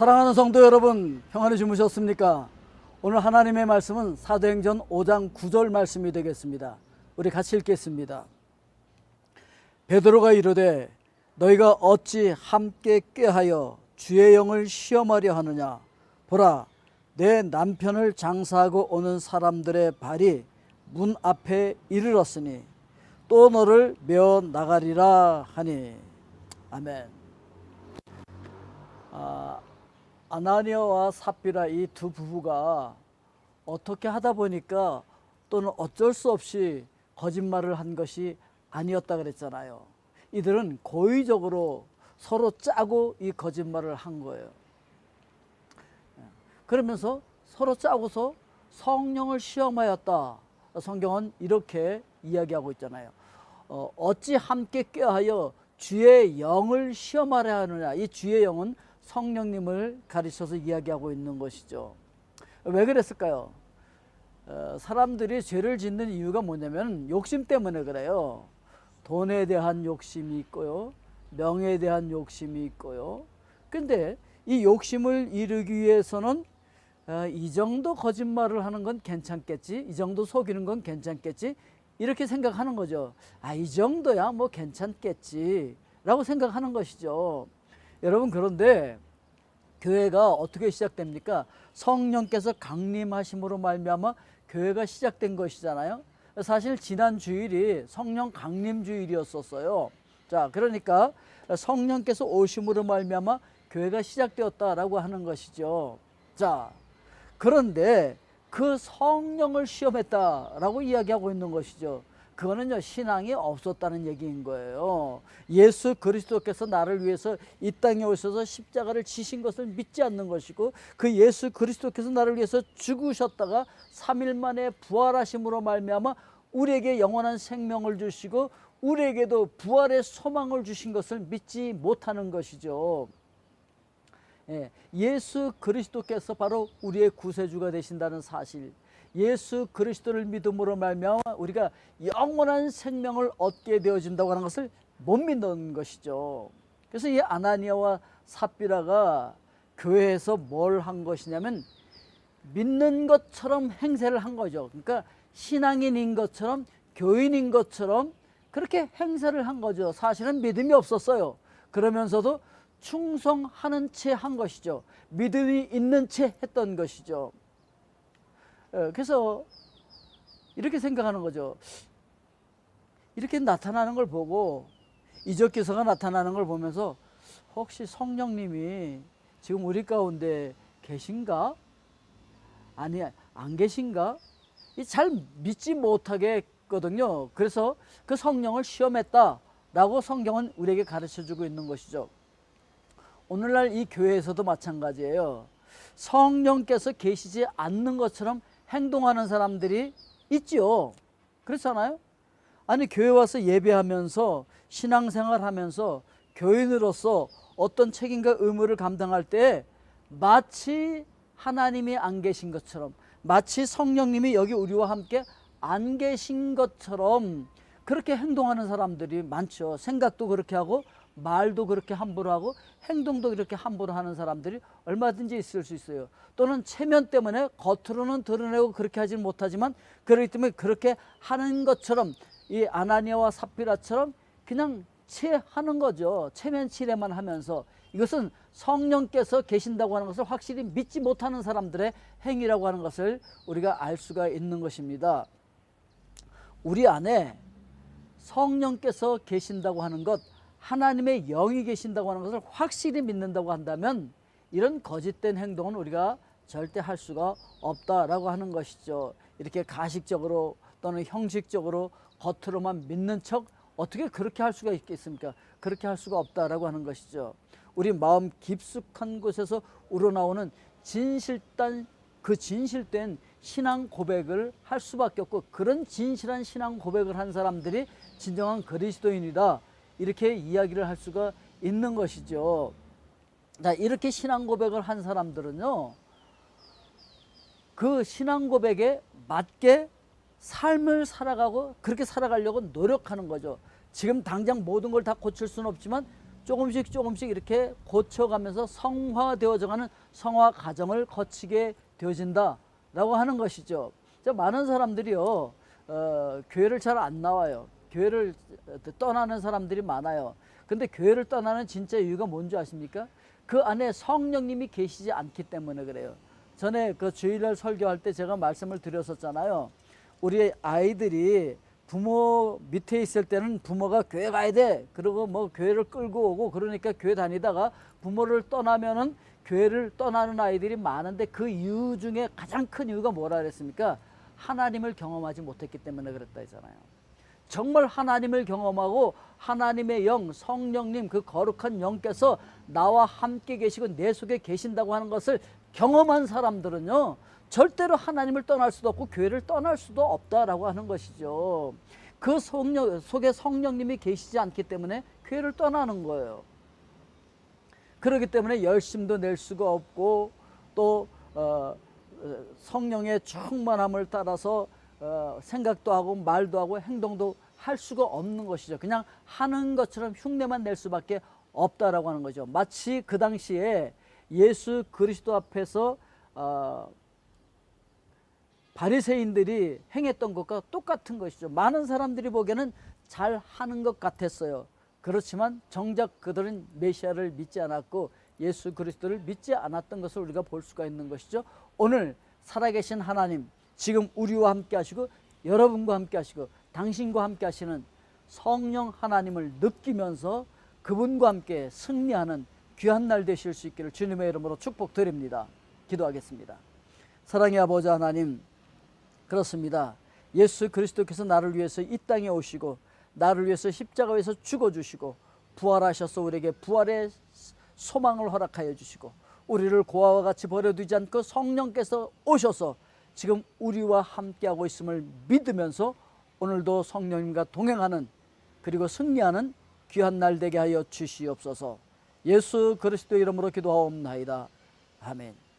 사랑하는 성도 여러분, 평안히 주무셨습니까? 오늘 하나님의 말씀은 사도행전 5장 9절 말씀이 되겠습니다. 우리 같이 읽겠습니다. 베드로가 이르되 너희가 어찌 함께 꾀하여 주의 영을 시험하려 하느냐 보라 내 남편을 장사하고 오는 사람들의 발이 문 앞에 이르렀으니 또 너를 메어 나가리라 하니 아멘. 아, 아나니아와 삽비라 이 두 부부가 어떻게 하다 보니까 또는 어쩔 수 없이 거짓말을 한 것이 아니었다 그랬잖아요. 이들은 고의적으로 서로 짜고 이 거짓말을 한 거예요. 그러면서 서로 짜고서 성령을 시험하였다. 성경은 이렇게 이야기하고 있잖아요. 어, 어찌 함께 꾀하여 주의 영을 시험하려 하느냐. 이 주의 영은 성령님을 가리켜서 이야기하고 있는 것이죠. 왜 그랬을까요? 어, 사람들이 죄를 짓는 이유가 뭐냐면 욕심 때문에 그래요. 돈에 대한 욕심이 있고요. 명예에 대한 욕심이 있고요. 근데 이 욕심을 이루기 위해서는 어, 이 정도 거짓말을 하는 건 괜찮겠지. 이 정도 속이는 건 괜찮겠지. 이렇게 생각하는 거죠. 아, 이 정도야 뭐 괜찮겠지. 라고 생각하는 것이죠. 여러분, 그런데 교회가 어떻게 시작됩니까? 성령께서 강림하심으로 말미암아 교회가 시작된 것이잖아요. 사실 지난 주일이 성령 강림 주일이었었어요. 자, 그러니까 성령께서 오심으로 말미암아 교회가 시작되었다라고 하는 것이죠. 자, 그런데 그 성령을 시험했다라고 이야기하고 있는 것이죠. 그거는요 신앙이 없었다는 얘기인 거예요. 예수 그리스도께서 나를 위해서 이 땅에 오셔서 십자가를 지신 것을 믿지 않는 것이고 그 예수 그리스도께서 나를 위해서 죽으셨다가 3일 만에 부활하심으로 말미암아 우리에게 영원한 생명을 주시고 우리에게도 부활의 소망을 주신 것을 믿지 못하는 것이죠. 예, 예수 그리스도께서 바로 우리의 구세주가 되신다는 사실. 예수 그리스도를 믿음으로 말미암아 우리가 영원한 생명을 얻게 되어진다고 하는 것을 못 믿는 것이죠. 그래서 이 아나니아와 삽비라가 교회에서 뭘 한 것이냐면 믿는 것처럼 행세를 한 거죠. 그러니까 신앙인인 것처럼 교인인 것처럼 그렇게 행세를 한 거죠. 사실은 믿음이 없었어요. 그러면서도 충성하는 채 한 것이죠. 믿음이 있는 채 했던 것이죠. 어, 그래서 이렇게 생각하는 거죠. 이렇게 나타나는 걸 보고 이적 기서가 나타나는 걸 보면서 혹시 성령님이 지금 우리 가운데 계신가? 아니 안 계신가? 이잘 믿지 못하겠거든요. 그래서 그 성령을 시험했다라고 성경은 우리에게 가르쳐 주고 있는 것이죠. 오늘날 이 교회에서도 마찬가지예요. 성령께서 계시지 않는 것처럼 행동하는 사람들이 있죠. 그렇잖아요? 아니, 교회 와서 예배하면서 신앙생활 하면서 교인으로서 어떤 책임과 의무를 감당할 때 마치 하나님이 안 계신 것처럼 마치 성령님이 여기 우리와 함께 안 계신 것처럼 그렇게 행동하는 사람들이 많죠. 생각도 그렇게 하고 말도 그렇게 함부로 하고 행동도 그렇게 함부로 하는 사람들이 얼마든지 있을 수 있어요. 또는 체면 때문에 겉으로는 드러내고 그렇게 하지 못하지만 그렇기 때문에 그렇게 하는 것처럼 이 아나니아와 삽비라처럼 그냥 체하는 거죠. 체면 치레만 하면서 이것은 성령께서 계신다고 하는 것을 확실히 믿지 못하는 사람들의 행위라고 하는 것을 우리가 알 수가 있는 것입니다. 우리 안에 성령께서 계신다고 하는 것 하나님의 영이 계신다고 하는 것을 확실히 믿는다고 한다면 이런 거짓된 행동은 우리가 절대 할 수가 없다라고 하는 것이죠. 이렇게 가식적으로 또는 형식적으로 겉으로만 믿는 척 어떻게 그렇게 할 수가 있겠습니까? 그렇게 할 수가 없다라고 하는 것이죠. 우리 마음 깊숙한 곳에서 우러나오는 진실단 그 진실된 신앙 고백을 할 수밖에 없고 그런 진실한 신앙 고백을 한 사람들이 진정한 그리스도인이다. 이렇게 이야기를 할 수가 있는 것이죠. 자, 이렇게 신앙 고백을 한 사람들은요, 그 신앙 고백에 맞게 삶을 살아가고 그렇게 살아가려고 노력하는 거죠. 지금 당장 모든 걸 다 고칠 수는 없지만 조금씩 조금씩 이렇게 고쳐가면서 성화되어져가는 성화 과정을 거치게 되어진다라고 하는 것이죠. 자, 많은 사람들이요 어, 교회를 잘 안 나와요. 교회를 떠나는 사람들이 많아요. 근데 교회를 떠나는 진짜 이유가 뭔지 아십니까? 그 안에 성령님이 계시지 않기 때문에 그래요. 전에 그 주일날 설교할 때 제가 말씀을 드렸었잖아요. 우리 아이들이 부모 밑에 있을 때는 부모가 교회 가야 돼. 그리고 뭐 교회를 끌고 오고 그러니까 교회 다니다가 부모를 떠나면은 교회를 떠나는 아이들이 많은데 그 이유 중에 가장 큰 이유가 뭐라 그랬습니까? 하나님을 경험하지 못했기 때문에 그랬다 했잖아요. 정말 하나님을 경험하고 하나님의 영, 성령님 그 거룩한 영께서 나와 함께 계시고 내 속에 계신다고 하는 것을 경험한 사람들은요. 절대로 하나님을 떠날 수도 없고 교회를 떠날 수도 없다라고 하는 것이죠. 그 성령 속에 성령님이 계시지 않기 때문에 교회를 떠나는 거예요. 그렇기 때문에 열심도 낼 수가 없고 또 어, 어, 성령의 충만함을 따라서 어, 생각도 하고 말도 하고 행동도 할 수가 없는 것이죠. 그냥 하는 것처럼 흉내만 낼 수밖에 없다라고 하는 거죠. 마치 그 당시에 예수 그리스도 앞에서 어, 바리새인들이 행했던 것과 똑같은 것이죠. 많은 사람들이 보기에는 잘 하는 것 같았어요. 그렇지만 정작 그들은 메시아를 믿지 않았고 예수 그리스도를 믿지 않았던 것을 우리가 볼 수가 있는 것이죠. 오늘 살아계신 하나님 지금 우리와 함께 하시고 여러분과 함께 하시고 당신과 함께 하시는 성령 하나님을 느끼면서 그분과 함께 승리하는 귀한 날 되실 수 있기를 주님의 이름으로 축복드립니다. 기도하겠습니다. 사랑의 아버지 하나님 그렇습니다. 예수 그리스도께서 나를 위해서 이 땅에 오시고 나를 위해서 십자가에서 죽어 주시고 부활하셔서 우리에게 부활의 소망을 허락하여 주시고 우리를 고아와 같이 버려두지 않고 성령께서 오셔서 지금 우리와 함께하고 있음을 믿으면서 오늘도 성령님과 동행하는 그리고 승리하는 귀한 날 되게 하여 주시옵소서. 예수 그리스도 이름으로 기도하옵나이다. 아멘.